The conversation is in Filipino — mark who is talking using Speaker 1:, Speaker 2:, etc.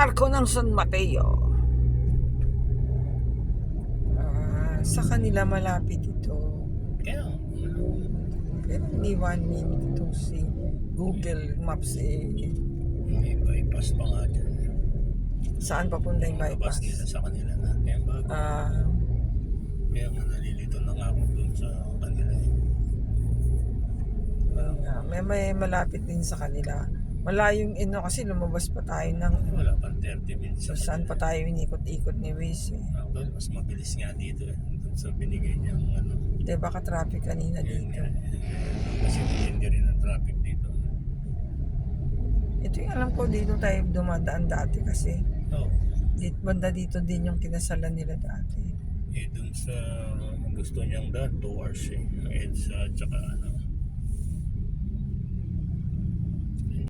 Speaker 1: Arko ng San Mateo. Ah, sa kanila malapit ito. Pero hindi one minute ito si Google Maps eh.
Speaker 2: may bypass pa nga dyan.
Speaker 1: Saan papunta yung
Speaker 2: Bypass
Speaker 1: bypass?
Speaker 2: nila sa kanila na. Kaya bago.
Speaker 1: Ah,
Speaker 2: Kaya nga nalilito na nga ako dun sa kanila. eh.
Speaker 1: nga. may, may malapit din sa kanila. Malayong ino kasi lumabas pa tayo ng
Speaker 2: Wala pang 30 minutes.
Speaker 1: so saan pa tayo inikot-ikot ni Waze eh.
Speaker 2: Actually, mas mabilis nga dito eh. Sa binigay niyang ano.
Speaker 1: Di baka traffic kanina
Speaker 2: Yun
Speaker 1: dito.
Speaker 2: nga. Kasi hindi rin ang traffic dito.
Speaker 1: Ito yung alam ko dito tayo dumadaan dati kasi.
Speaker 2: Oh,
Speaker 1: Dito, banda dito din yung kinasalan nila dati.
Speaker 2: eh dun sa gusto niyang daan, 2 hours eh. Ang EDSA, tsaka ano,